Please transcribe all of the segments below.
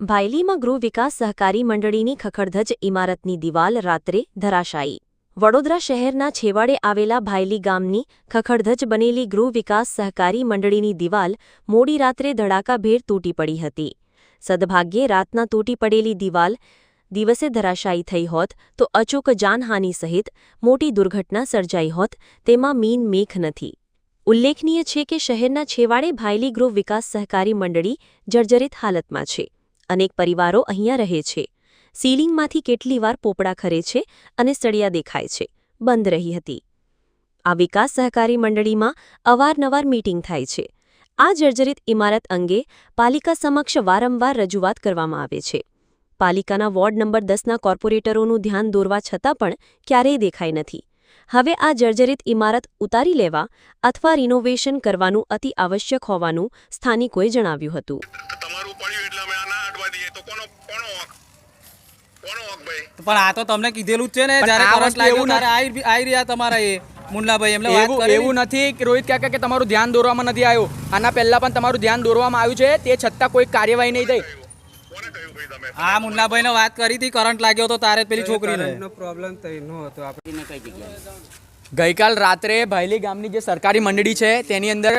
ભાયલીમાં ગૃહ વિકાસ સહકારી મંડળીની ખખડધજ ઇમારતની દિવાલ રાત્રે ધરાશાયી. વડોદરા શહેરના છેવાડે આવેલા ભાયલી ગામની ખખડધજ બનેલી ગૃહ વિકાસ સહકારી મંડળીની દિવાલ મોડી રાત્રે ધડાકાભેર તૂટી પડી હતી. સદભાગ્યે રાતના તૂટી પડેલી દિવાલ દિવસે ધરાશાયી થઈ હોત તો અચૂક જાનહાનિ સહિત મોટી દુર્ઘટના સર્જાઈ હોત તેમાં મીન મેખ નથી. ઉલ્લેખનીય છે કે શહેરના છેવાડે ભાયલી ગૃહ વિકાસ સહકારી મંડળી જર્જરિત હાલતમાં છે. અનેક પરિવારો અહીંયા રહે છે. સીલિંગમાંથી કેટલી વાર પોપડા ખરે છે અને સળિયા દેખાય છે. બંધ રહી હતી. આ વિકાસ સહકારી મંડળીમાં અવારનવાર મીટિંગ થાય છે. આ જર્જરિત ઇમારત અંગે પાલિકા સમક્ષ વારંવાર રજૂઆત કરવામાં આવે છે. પાલિકાના વોર્ડ નંબર દસના કોર્પોરેટરોનું ધ્યાન દોરવા છતાં પણ ક્યારેય દેખાઈ નથી. હવે આ જર્જરિત ઇમારત ઉતારી લેવા અથવા રિનોવેશન કરવાનું અતિ આવશ્યક હોવાનું સ્થાનિકોએ જણાવ્યું હતું. પણ આ તો તમને કીધેલું જ છે ને જ્યારે કરંટ લાગ્યો એવું ત્યારે આવી આવી રહ્યા તમારા એ મુન્નાભાઈ એમને એવું એવું નથી કે રોહિત કાકા કે તમારું ધ્યાન દોરવામાં નથી આવ્યું. આના પહેલા પણ તમારું ધ્યાન દોરવામાં આવ્યું છે તે છતાં કોઈ કાર્યવાહી નહીં થઈ. હા કહ્યું ભાઈ તમે આ મુન્નાભાઈને વાત કરી હતી કરંટ લાગ્યો તો તારે પેલી છોકરીને. પ્રોબ્લેમ થઈ એનો હતો આપણે ગઈકાલ રાત્રે ભાઈલી ગામની જે સરકારી મંડળી છે તેની અંદર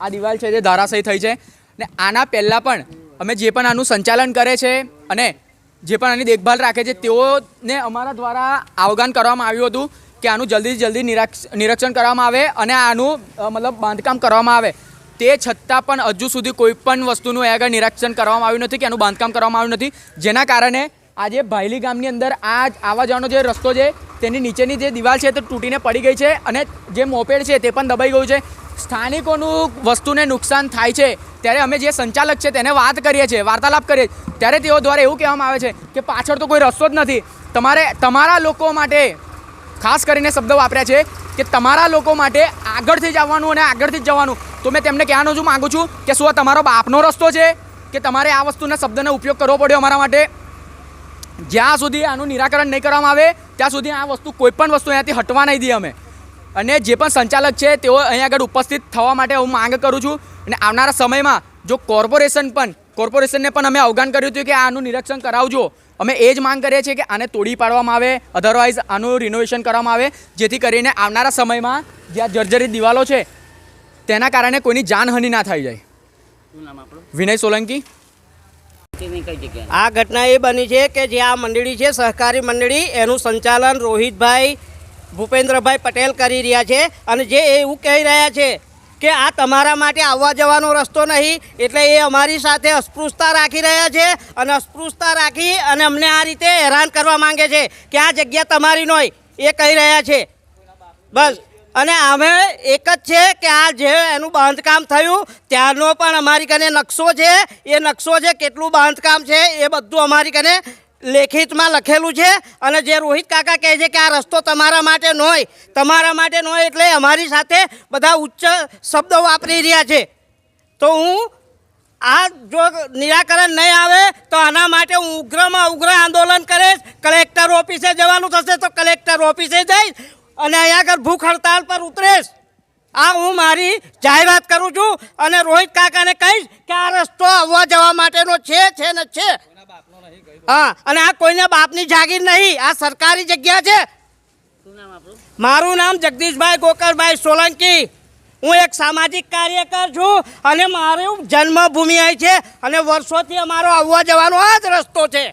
આ દિવાલ છે જે ધારાશય થઈ છે. ને આના પહેલાં પણ અમે જે પણ આનું સંચાલન કરે છે અને જે પણ આની દેખભાલ રાખે છે, તેઓને અમારા દ્વારા આવગાન કરવામાં આવ્યું હતું કે આનું જલ્દીથી જલ્દી નિરાક્ષ- નિરીક્ષણ કરવામાં આવે અને આનું મતલબ બાંધકામ કરવામાં આવે. તે છતાં પણ હજુ સુધી કોઈ પણ વસ્તુનું એ આગળ નિરીક્ષણ કરવામાં આવ્યું નથી કે આનું બાંધકામ કરવામાં આવ્યું નથી. જેના કારણે આજે ભાયલી ગામની અંદર આ આવા જવાનો જે રસ્તો છે, તેની નીચેની જે દિવાલ છે તે તૂટીને પડી ગઈ છે અને જે મોપેડ છે તે પણ દબાઈ ગયું છે. સ્થાનિકોનું વસ્તુને નુકસાન થાય છે. ત્યારે અમે જે સંચાલક છે તેને વાત કરીએ છીએ, વાર્તાલાપ કરીએ ત્યારે તેઓ દ્વારા એવું કહેવામાં આવે છે કે પાછળ તો કોઈ રસ્તો જ નથી. તમારે, તમારા લોકો માટે, ખાસ કરીને શબ્દ વાપર્યા છે કે તમારા લોકો માટે આગળથી જ આવવાનું અને આગળથી જ જવાનું. તો મેં તેમને કહેવાનું જ માગું છું કે શું તમારો બાપનો રસ્તો છે? કે તમારે આ વસ્તુના શબ્દનો ઉપયોગ કરવો પડ્યો અમારા માટે? જ્યાં સુધી આનું નિરાકરણ નહીં કરવામાં આવે, ત્યાં સુધી આ વસ્તુ કોઈ પણ વસ્તુ અહીંયાથી હટવા નહીં દઈએ અમે. અને જે પણ સંચાલક છે તેઓ અહીં આગળ ઉપસ્થિત થવા માટે હું માંગ કરું છું. અને આવનારા સમયમાં જો કોર્પોરેશન પણ કોર્પોરેશનને પણ અમે અવગાન કર્યું હતું કે આનું નિરીક્ષણ કરાવજો. અમે એ જ માંગ કરીએ છીએ કે આને તોડી પાડવામાં આવે અધરવાઇઝ આનું રિનોવેશન કરવામાં આવે. જેથી કરીને આવનારા સમયમાં જે આ જર્જરિત દિવાલો છે તેના કારણે કોઈની જાનહાનિ ના થઈ જાય. વિનય સોલંકી. આ ઘટના એ બની છે કે જે આ મંડળી છે સહકારી મંડળી એનું સંચાલન રોહિતભાઈ ભૂપેન્દ્રભાઈ પટેલ કરી રહ્યા છે અને જે એવું કહી રહ્યા છે કે આ તમારા માટે આવવા જવાનો રસ્તો નહીં, એટલે એ અમારી સાથે અસ્પૃશ્યતા રાખી રહ્યા છે અને અસ્પૃશ્યતા રાખી અને અમને આ રીતે હેરાન કરવા માંગે છે કે આ જગ્યા તમારી નહીં એ કહી રહ્યા છે. બસ. અને અમે એક જ છે કે આ જે એનું બાંધકામ થયું ત્યારનો પણ અમારી કને નકશો છે, એ નકશો છે કેટલું બાંધકામ છે, એ બધું અમારી કને લેખિતમાં લખેલું છે અને જે રોહિત કાકા કહે છે કે આ રસ્તો તમારા માટે ન હોય તમારા માટે ન હોય એટલે અમારી સાથે બધા ઉચ્ચ શબ્દો વાપરી રહ્યા છે. તો હું આ જો નિરાકરણ નહીં આવે તો આના માટે હું ઉગ્રમાં ઉગ્ર આંદોલન કરીશ, કલેક્ટર ઓફિસે જવાનું થશે તો કલેક્ટર ઓફિસે જઈશ અને અહીંયા આગળ ભૂખ હડતાલ પર ઉતરીશ. આ હું મારી જાહેરાત કરું છું અને રોહિત કાકાને કહીશ કે આ રસ્તો આવવા જવા માટેનો છે છે ને છે. હા અને આ કોઈને બાપની જાગીર નહીં આ સરકારી જગ્યા છે. મારું નામ જગદીશભાઈ ગોકરભાઈ સોલંકી. હું એક સામાજિક કાર્યકર છું અને મારું જન્મભૂમિ અહીં છે અને વર્ષોથી અમારો આવવા જવાનો આ જ રસ્તો છે.